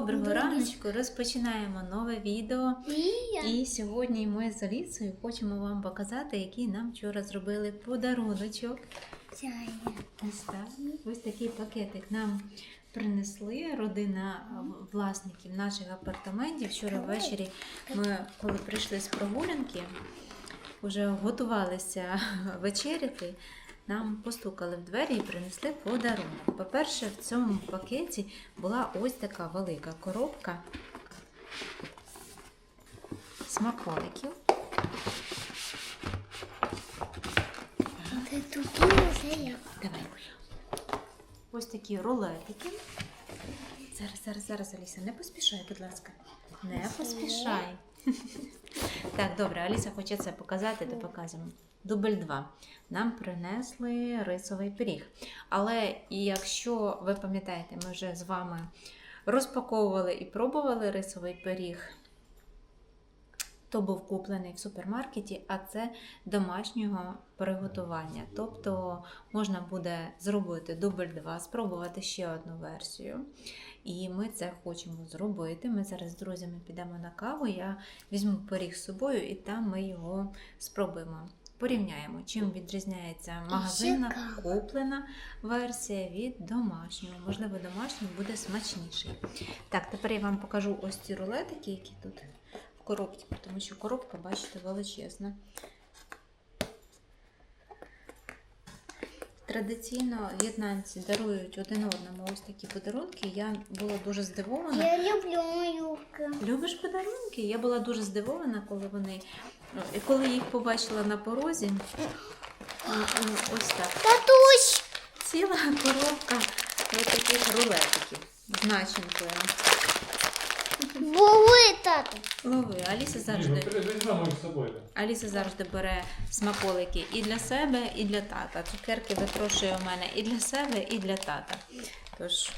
Доброго раночку! Розпочинаємо нове відео. І сьогодні ми з Алісою хочемо вам показати, який нам вчора зробили подаруночок. Ось так. Ось такий пакетик нам принесли родина власників наших апартаментів. Вчора ввечері ми, коли прийшли з прогулянки, вже готувалися вечеряти. Нам постукали в двері і принесли подарунок. По-перше, в цьому пакеті була ось така велика коробка смаколиків. Давай. Ось такі рулетики. Зараз, зараз, зараз, Аліса, не поспішай, будь ласка. Не поспішай. Так, добре, Аліса хоче це показати, то показуємо. Дубль 2. Нам принесли рисовий пиріг. Але якщо ви пам'ятаєте, ми вже з вами розпаковували і пробували рисовий пиріг, то був куплений в супермаркеті, а це домашнього приготування. Тобто можна буде зробити дубль 2, спробувати ще одну версію. І ми це хочемо зробити. Ми зараз з друзями підемо на каву. Я візьму пиріг з собою і там ми його спробуємо. Порівняємо, чим відрізняється магазинна куплена версія від домашнього. Можливо, домашній буде смачніший. Так, тепер я вам покажу ось ці рулетики, які тут в коробці, тому що коробка, бачите, величезна. Традиційно в'єтнамці дарують один одному ось такі подарунки. Я була дуже здивована. Я люблю малюка. Любиш подарунки? Я була дуже здивована, коли вони. коли їх побачила на порозі, ось так. Татусь! Ціла коробка ось таких рулетиків з начинкою. Були, тату. Лови, Аліса завжди. ну візьмемо з собою. Аліса завжди бере смаколики і для себе, і для тата. Цукерки випрошує у мене і для себе, і для тата. Тож.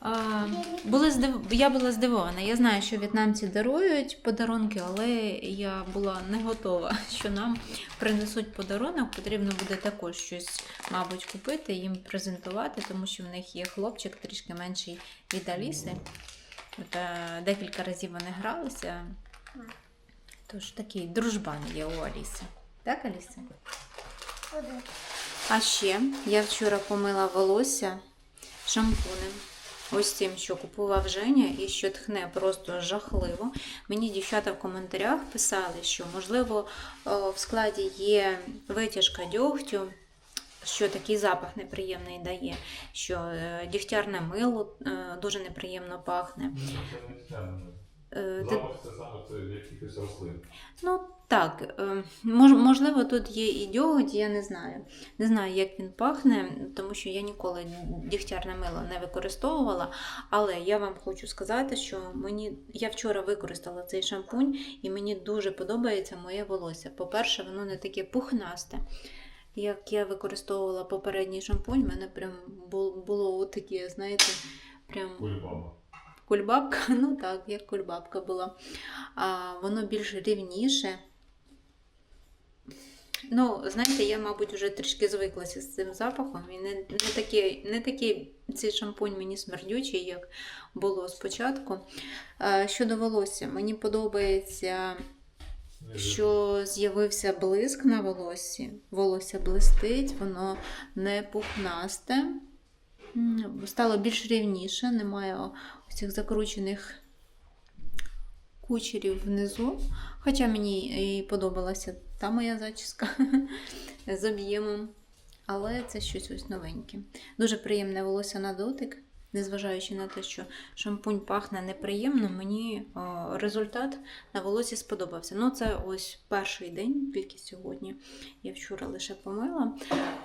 А, були здив... Я була здивована. Я знаю, що в'єтнамці дарують подарунки, але я була не готова, що нам принесуть подарунок. Потрібно буде також щось, мабуть, купити, їм презентувати, тому що в них є хлопчик трішки менший від Аліси. Та декілька разів вони гралися. Тож такий дружбан є у Аліси. Так, Аліса? А ще я вчора помила волосся шампунем. Ось цим, що купував Женя, і що тхне просто жахливо. Мені дівчата в коментарях писали, що, можливо, в складі є витяжка дьогтю, що такий запах неприємний дає, що е, дігтярне мило е, дуже неприємно пахне. Е, ти- Запах це саме якихось рослин. Ну так, е, мож, можливо, тут є і дьоготь, я не знаю. Не знаю, як він пахне, тому що я ніколи дігтярне мило не використовувала. Але я вам хочу сказати, що мені я вчора використала цей шампунь, і мені дуже подобається моє волосся. По-перше, воно не таке пухнасте. Як я використовувала попередній шампунь, в мене прям бу- було таке, знаєте, прям Кульбаба. Кульбабка, ну так, як кульбабка була. А, воно більш рівніше. Ну, знаєте, я, мабуть, вже трішки звиклася з цим запахом. І не, не, такий, не такий цей шампунь мені смердючий, як було спочатку. А, щодо волосся, мені подобається, що з'явився блиск на волоссі. Волосся блистить, воно не пухнасте. Стало більш рівніше, немає цих закручених кучерів внизу. Хоча мені і подобалася та моя зачіска з об'ємом. Але це щось ось новеньке. Дуже приємне волосся на дотик. Незважаючи на те, що шампунь пахне неприємно, мені о, результат на волосі сподобався. Ну, це ось перший день, тільки сьогодні. Я вчора лише помила.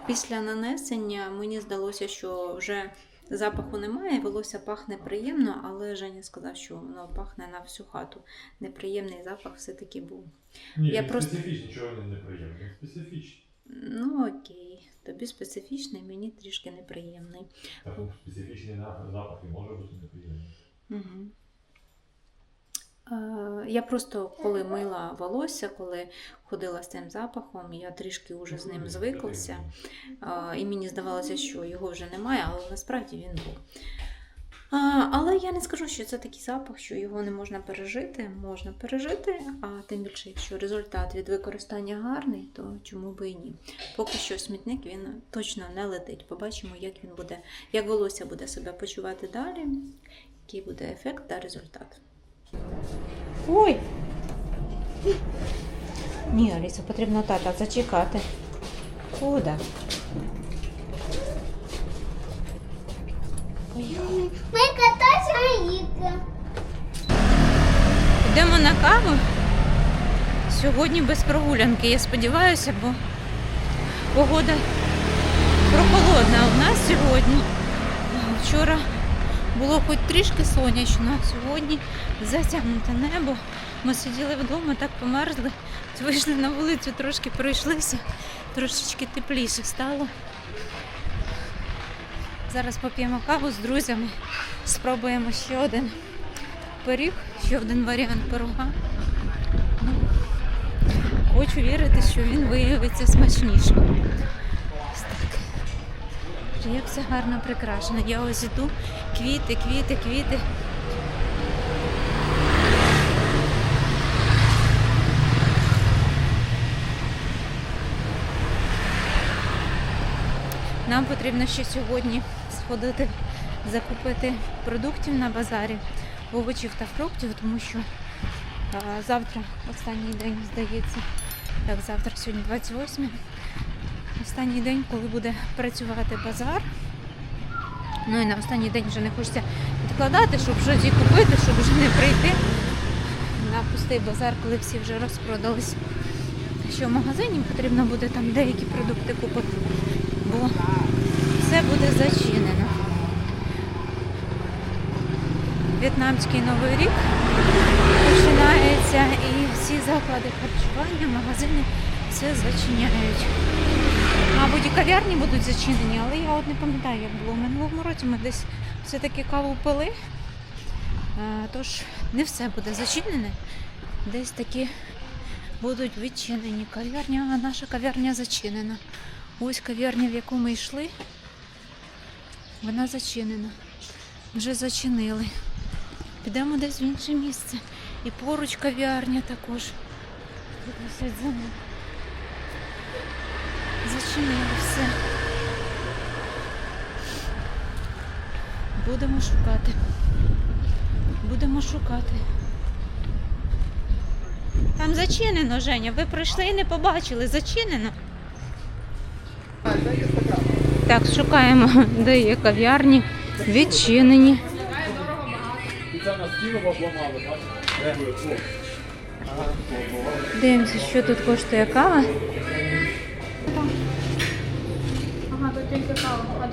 Після нанесення мені здалося, що вже запаху немає, волосся пахне приємно, але Женя сказав, що воно пахне на всю хату. Неприємний запах все-таки був. Ні, Я просто- специфічний, чого він неприємний. Специфічний. Ну окей, тобі специфічний, мені трішки неприємний. Так, специфічний запах і може бути неприємний. Угу. Е, Я просто коли мила волосся, коли ходила з цим запахом, я трішки вже з ним звиклася. Е, І мені здавалося, що його вже немає, але насправді він був. Але я не скажу, що це такий запах, що його не можна пережити. Можна пережити, а тим більше, якщо результат від використання гарний, то чому би і ні. Поки що смітник він точно не летить. Побачимо, як він буде, як волосся буде себе почувати далі, який буде ефект та результат. Ой! Ні, Аліса, потрібно тата зачекати. Куди? Поїхали. Ми катаємося Аїка. Йдемо на каву. Сьогодні без прогулянки, я сподіваюся, бо погода прохолодна у нас сьогодні. Вчора було хоч трішки сонячно, а сьогодні затягнуте небо. Ми сиділи вдома, так померзли. Вийшли на вулицю, трошки пройшлися, трошечки тепліше стало. Зараз поп'ємо каву з друзями, спробуємо ще один пиріг, ще один варіант пирога. Ну, Хочу вірити, що він виявиться смачнішим. Так. Як все гарно прикрашено. Я ось іду, квіти, квіти, квіти. Нам потрібно ще сьогодні сходити закупити продуктів на базарі, овочів та фруктів, тому що завтра останній день, здається, так, завтра сьогодні 28. Останній день, коли буде працювати базар. Ну і на останній день вже не хочеться відкладати, щоб щось купити, щоб вже не прийти на пустий базар, коли всі вже розпродались. Що в магазині потрібно буде там деякі продукти купити, бо все буде зачинено. В'єтнамський новий рік починається і всі заклади харчування, магазини все зачиняють. Мабуть, і кав'ярні будуть зачинені, але я от не пам'ятаю, як було в минулому році. Ми десь все-таки каву пили. Е, Тож не все буде зачинене. Десь такі будуть відчинені. Кав'ярня, а наша кав'ярня зачинена. Ось кав'ярня, в яку ми йшли, вона зачинена. Вже зачинили. Підемо десь в інше місце. І поруч кав'ярня також. Висить за ним. Зачинили все. Будемо шукати. Будемо шукати. Там зачинено, Женя. Ви прийшли і не побачили. Зачинено. Так, шукаємо, де є кав'ярні. Відчинені. Дивимося, що тут коштує кава.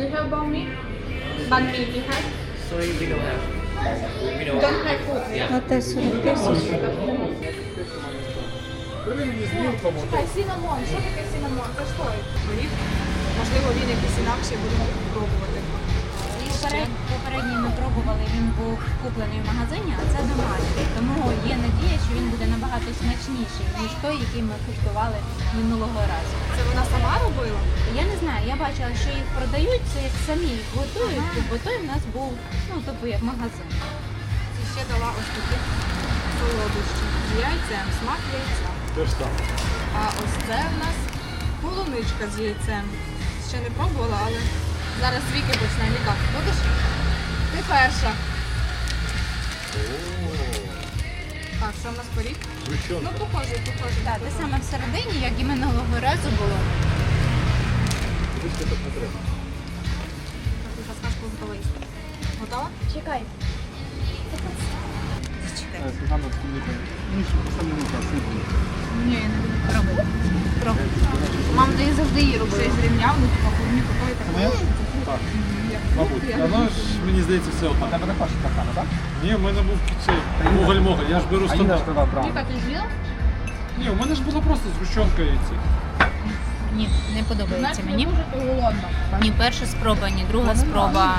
Do you have banh mi? Banh mi you have? Sorry, we don't have. We don't. Don't have food. Оте 40 тисяч. Чекай, синамон. Що таке синамон? Це що? Можливо, він якийсь інакший, будемо пробувати. Він був куплений в магазині, а це домашній. Тому є надія, що він буде набагато смачніший, ніж той, який ми куштували минулого разу. Це вона сама робила? Я не знаю, я бачила, що їх продають, це як самі їх готують, бо той в нас був, ну, типу, як магазин. І ще дала ось такі солодощі. З яйцем, смак яйця. Те ж саме. А ось це в нас полуничка з яйцем. Ще не пробувала, але зараз Віки почне. Віка, будеш? Ти перша. Так, це в нас поріг. Ну, похоже, похоже. Так, те саме всередині, як і минулого разу було. Дивіться, так не треба. Так, ти сказку готова їсти. Готова? Чекай. Ні, я не буду пробувати. Пробуй. Мама дає завжди її робить. Щось зрівняв, ну типа клубні такої так. Мабуть. А знаєш, мені здається, все одно. тебе не перша така, так? Ні, в мене був цей моголь-моголь. Я ж беру стандарт. Віка, ти з'їла? Ні, у мене ж була просто згущенка і ці. Ні, не подобається мені. дуже. Ні перша спроба, ні друга спроба.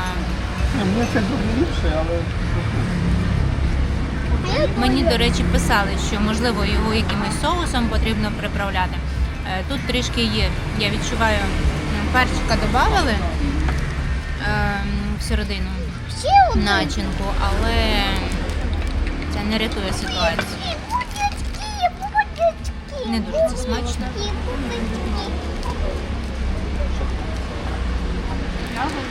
Ні, мені це дуже ліпше, але... Мені, до речі, писали, що можливо його якимось соусом потрібно приправляти. Е, Тут трішки є. Я відчуваю, м, перчика додавали всередину начинку, але це не рятує ситуацію. Не дуже це смачно. Ладно.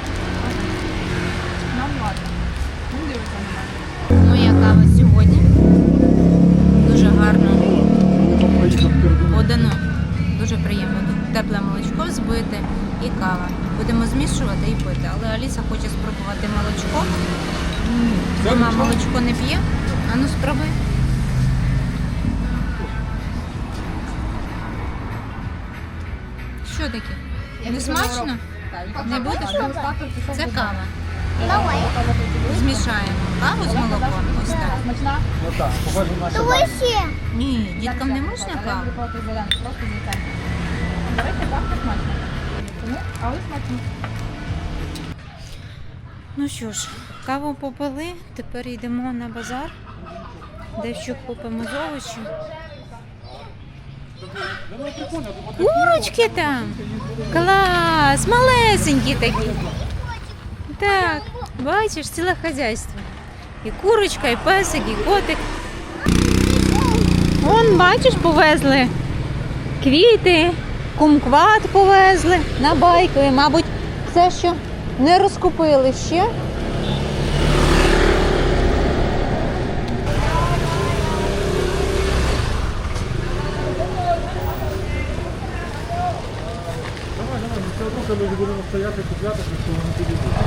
Ну. Моя кава сьогодні дуже гарно подано. Дуже приємно. Тут тепле молочко збите і кава. Будемо змішувати і пити. Але Аліса хоче спробувати молочко. Мама молочко не п'є. А ну спробуй. Що таке? Не смачно? Не будеш? Це кава. Давай. Змішаємо каву з молоком. Ось так. Ну. Ні, діткам не можна каву. Просто з яйцем. До речі, пахне смачно. Тому, але смачно. Ну що ж, каву попили, тепер йдемо на базар, дещо купимо з овочів. Курочки там! Клас! Малесенькі такі. Так, бачиш, ціле хазяйство. І курочка, і песик, і котик. Вон, бачиш, повезли квіти, кумкват повезли на байку. І, мабуть, все, що не розкупили ще. Давай, давай, все одно, ми будемо стояти, купляти, що вони підійдуть.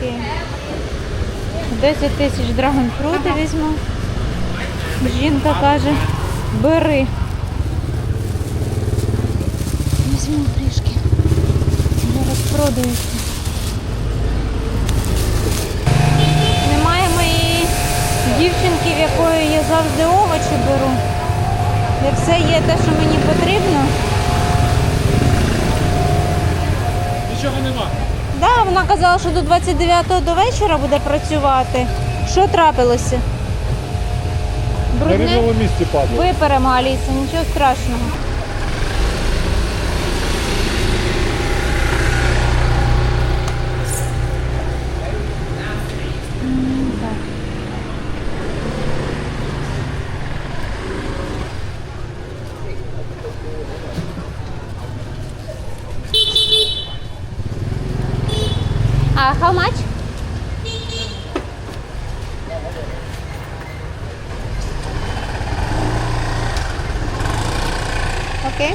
Окей. 10 тисяч драгонфрути візьму. Жінка каже, бери. Візьму трішки. Зараз продаються. Немає моєї дівчинки, в якої я завжди овочі беру. Де все є те, що мені потрібно. Нічого нема. Да, вона казала, що до 29-го до вечора буде працювати. Що трапилося? На Брудне? рівному місці падає. Виперемо, Аліса, нічого страшного. М, так. А how much? Okay.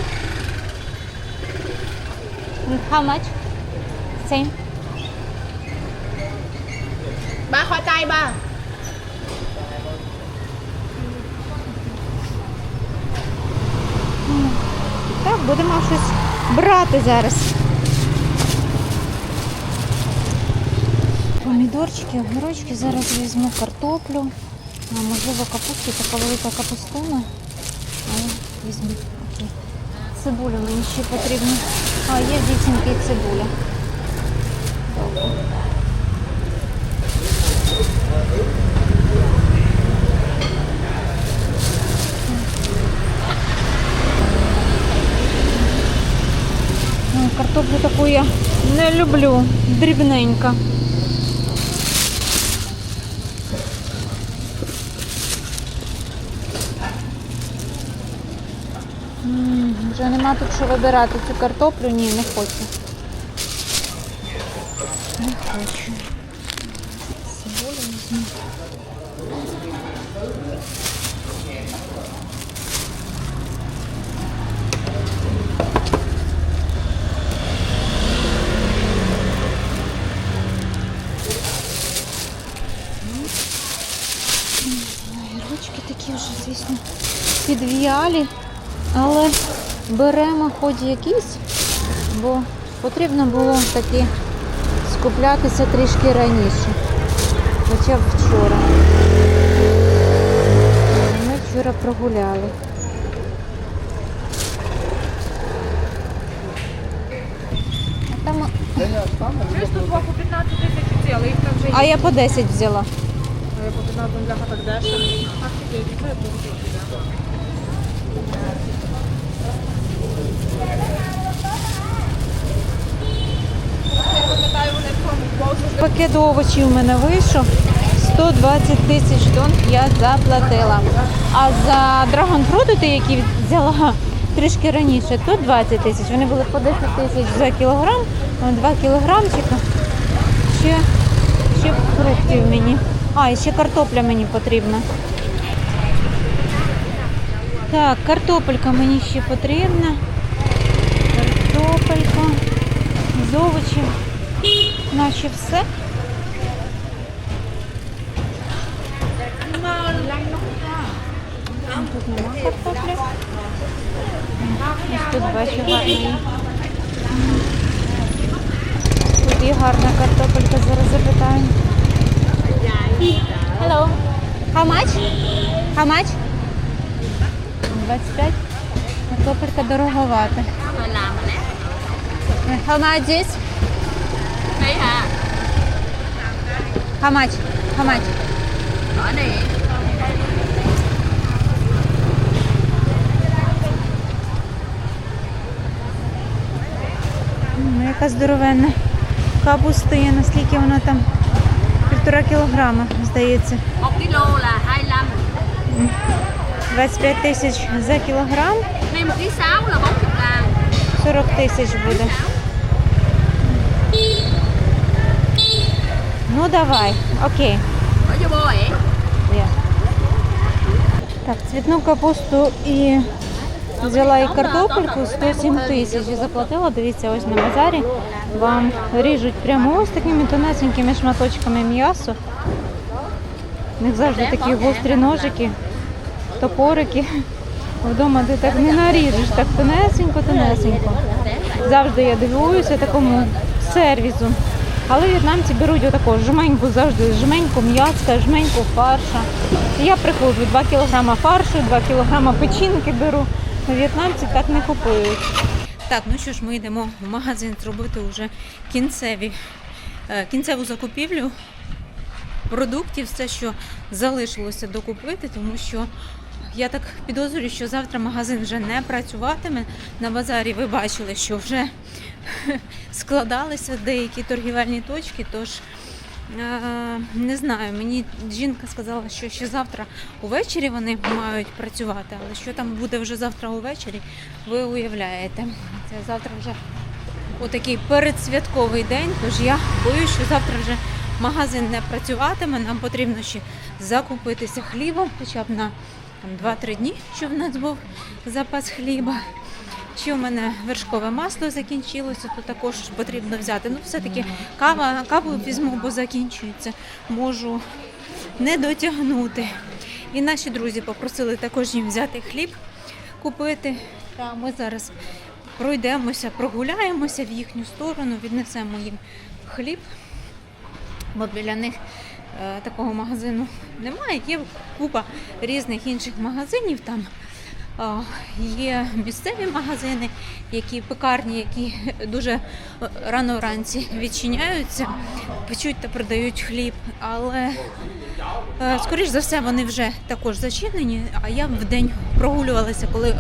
And how much? Same. Ba khoai tây ba. Так, будемо щось брати зараз. Помідорчики, огірочки, зараз візьму картоплю, а, можливо капусту, така велика капустина. Але візьму. Окей. Цибуля мені ще потрібна. А, є в дівчинки і цибуля. Добре. Картоплю таку я не люблю, дрібненька. Вже нема тут що вибирати цю картоплю, ні, не хочу. Не хочу. Цибулю візьму. Ручки такі вже, звісно, підв'ялі, але беремо хоч якісь, бо потрібно було таки скуплятися трішки раніше. Хоча б вчора. Ми вчора прогуляли. А там тут по 15 тисяч але їх там вже є. А я по 10 взяла. По 15 бляха так дешево. А таке, це я буду купити. Я пам'ятаю, вони в тому повзу Пакет овочів у мене вийшов. 120 тисяч тонн я заплатила. А за драгонфрути, які взяла трішки раніше, то 20 тисяч. Вони були по 10 тисяч за кілограм, 2 кілограмчика. Ще, ще фруктів мені. А, і ще картопля мені потрібна. Так, картопелька мені ще потрібна. Картопелька. З овочів. Наче все. Тут нема картоплі. Ось тут бачу гарний. Тут є гарна картопелька, зараз запитаю. Hello. How much? How much? 25. Картопелька дороговата. How much this? How much? How much? Ну, яка здоровенна капустина, наскільки вона там півтора кілограма, здається. 1 25 25 тисяч за кілограм, Này 1 kg 6 là 40 тисяч буде. Ну давай, окей. Так, цвітну капусту і взяла і картопельку 107 тисяч і заплатила. Дивіться, ось на базарі вам ріжуть прямо ось такими тонесенькими шматочками м'ясо. У них завжди такі гострі ножики, топорики. Вдома ти так не наріжеш, так тонесенько, тонесенько. Завжди я дивуюся такому сервісу. Але в'єтнамці беруть отаку жменьку завжди, жменьку м'яска, жменьку фарша. Я приходжу 2 кг фаршу, 2 кг печінки беру. В'єтнамці так не купують. Так, ну що ж, ми йдемо в магазин зробити вже кінцеві, е, кінцеву закупівлю продуктів, все, що залишилося докупити, тому що я так підозрюю, що завтра магазин вже не працюватиме. На базарі ви бачили, що вже складалися деякі торгівельні точки, тож не знаю, мені жінка сказала, що ще завтра увечері вони мають працювати, але що там буде вже завтра увечері, ви уявляєте. Це завтра вже отакий передсвятковий день, тож я боюсь, що завтра вже магазин не працюватиме. Нам потрібно ще закупитися хлібом, хоча б на 2-3 дні, щоб в нас був запас хліба. Ще у мене вершкове масло закінчилося, то також потрібно взяти. Ну, все-таки кава, каву візьму, бо закінчується. Можу не дотягнути. І наші друзі попросили також їм взяти хліб, купити. Та ми зараз пройдемося, прогуляємося в їхню сторону, віднесемо їм хліб, бо біля них е, такого магазину немає. Є купа різних інших магазинів там. Є місцеві магазини, які пекарні, які дуже рано вранці відчиняються, печуть та продають хліб. Але е, скоріш за все вони вже також зачинені. А я в день прогулювалася, коли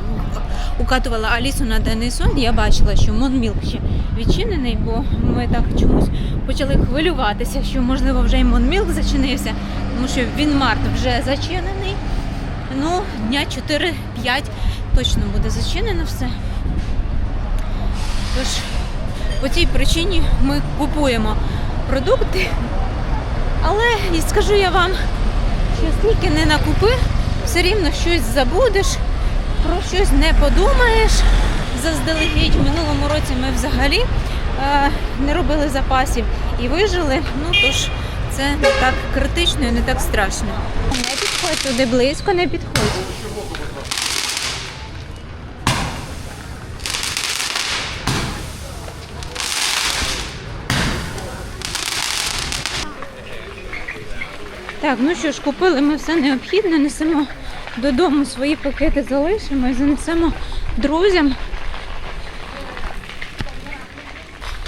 укатувала Алісу на денний сон. Я бачила, що Монмілк ще відчинений, бо ми так чомусь почали хвилюватися, що можливо вже і Монмілк зачинився, тому що він март вже зачинений. Ну, дня 4-5 точно буде зачинено все. Тож, по тій причині ми купуємо продукти. Але і скажу я вам, що скільки не накупи, все рівно щось забудеш, про щось не подумаєш. Заздалегідь в минулому році ми взагалі е, не робили запасів і вижили. Ну тож це не так критично і не так страшно. Не підходь туди близько, не підходь. Так, ну що ж, купили ми все необхідне, несемо додому свої пакети, залишимо і занесемо друзям.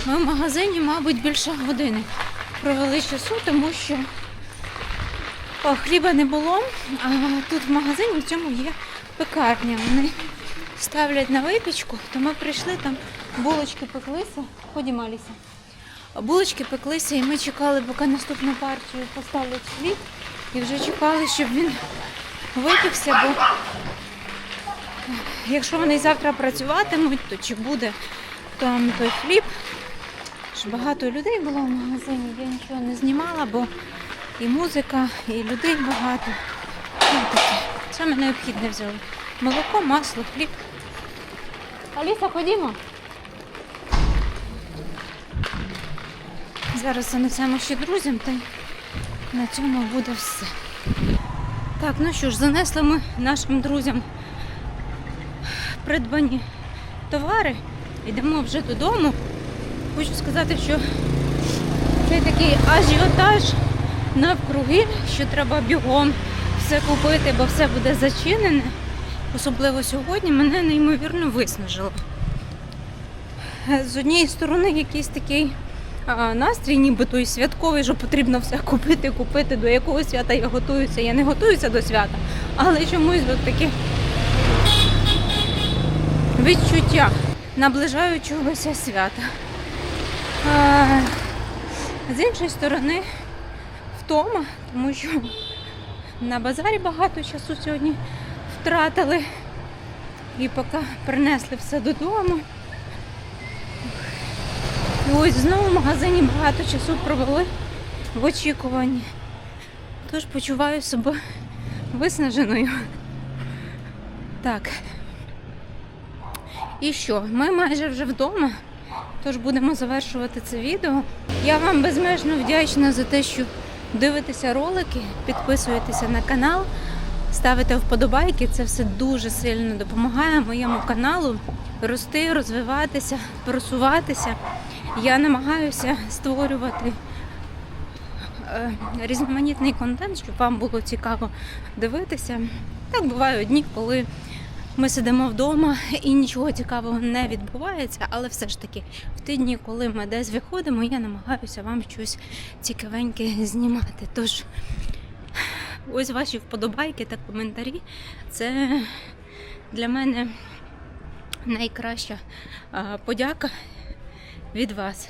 Ми в магазині, мабуть, більше години провели часу, тому що о, хліба не було, а тут в магазині в цьому є пекарня. Вони ставлять на випічку, то ми прийшли, там булочки пеклися. Ходімо, Аліса. Булочки пеклися, і ми чекали, поки наступну партію поставлять хліб. І вже чекали, щоб він випікся, бо якщо вони завтра працюватимуть, то чи буде там той хліб. Багато людей було в магазині, я нічого не знімала, бо і музика, і людей багато. Ну. Саме необхідне взяли. Молоко, масло, хліб. Аліса, ходімо. Зараз занесемо ще друзям, та на цьому буде все. Так, ну що ж, занесли ми нашим друзям придбані товари. Йдемо вже додому. Хочу сказати, що цей такий ажіотаж навкруги, що треба бігом все купити, бо все буде зачинене. Особливо сьогодні мене неймовірно виснажило. З однієї сторони якийсь такий настрій, нібито і святковий, що потрібно все купити, купити, до якого свята я готуюся. Я не готуюся до свята, але чомусь от таке відчуття наближаючогося свята. З іншої сторони, втома, тому що на базарі багато часу сьогодні втратили. І поки принесли все додому. Ось знову в магазині багато часу провели в очікуванні. Тож почуваю себе виснаженою. Так. І що? Ми майже вже вдома, тож будемо завершувати це відео. Я вам безмежно вдячна за те, що дивитеся ролики, підписуєтеся на канал, ставите вподобайки. Це все дуже сильно допомагає моєму каналу рости, розвиватися, просуватися. Я намагаюся створювати е, різноманітний контент, щоб вам було цікаво дивитися. Так бувають дні, коли ми сидимо вдома і нічого цікавого не відбувається, але все ж таки в ті дні, коли ми десь виходимо, я намагаюся вам щось цікавеньке знімати. Тож ось ваші вподобайки та коментарі. Це для мене найкраща подяка від вас.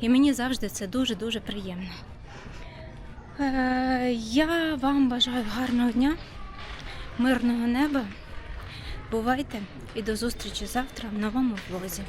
І мені завжди це дуже-дуже приємно. Е, я вам бажаю гарного дня, мирного неба. Бувайте і до зустрічі завтра в новому влозі.